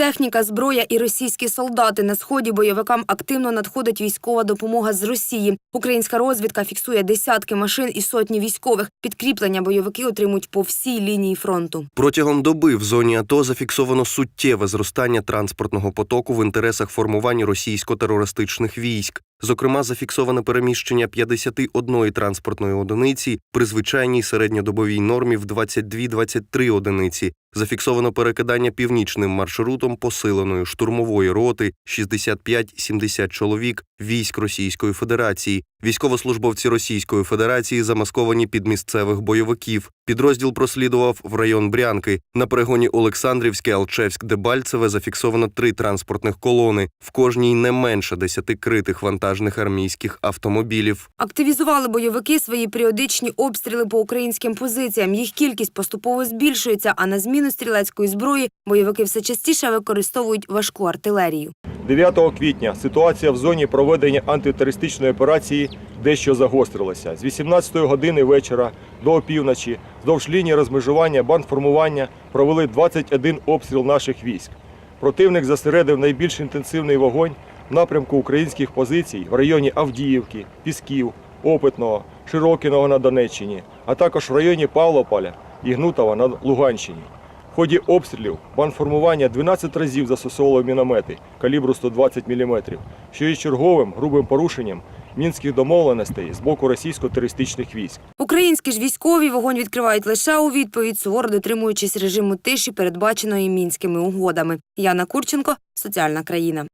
Техніка, зброя і російські солдати на сході бойовикам активно надходить військова допомога з Росії. Українська розвідка фіксує десятки машин і сотні військових. Підкріплення бойовики отримують по всій лінії фронту. Протягом доби в зоні АТО зафіксовано суттєве зростання транспортного потоку в інтересах формування російсько-терористичних військ. Зокрема, зафіксоване переміщення 51 транспортної одиниці при звичайній середньодобовій нормі в 22-23 одиниці. Зафіксовано перекидання північним маршрутом посиленої штурмової роти 65-70 чоловік військ Російської Федерації. Військовослужбовці Російської Федерації замасковані під місцевих бойовиків. Підрозділ прослідував в район Брянки. На перегоні Олександрівське, Алчевськ, Дебальцеве зафіксовано три транспортних колони. В кожній не менше десяти критих вантажних армійських автомобілів. Активізували бойовики свої періодичні обстріли по українським позиціям. Їх кількість поступово збільшується, а на зміну стрілецької зброї бойовики все частіше використовують важку артилерію. 9 квітня ситуація в зоні проведення антитерористичної операції дещо загострилася. З 18 години вечора до опівночі вздовж лінії розмежування бандформування провели 21 обстріл наших військ. Противник зосередив найбільш інтенсивний вогонь в напрямку українських позицій в районі Авдіївки, Пісків, Опитного, Широкіного на Донеччині, а також в районі Павлополя і Гнутова на Луганщині. Ході обстрілів банформування 12 разів застосовувало міномети калібру 120 мм, що є черговим грубим порушенням мінських домовленостей з боку російсько-терористичних військ. Українські ж військові вогонь відкривають лише у відповідь, суворо дотримуючись режиму тиші, передбаченої мінськими угодами. Яна Курченко, соціальна країна.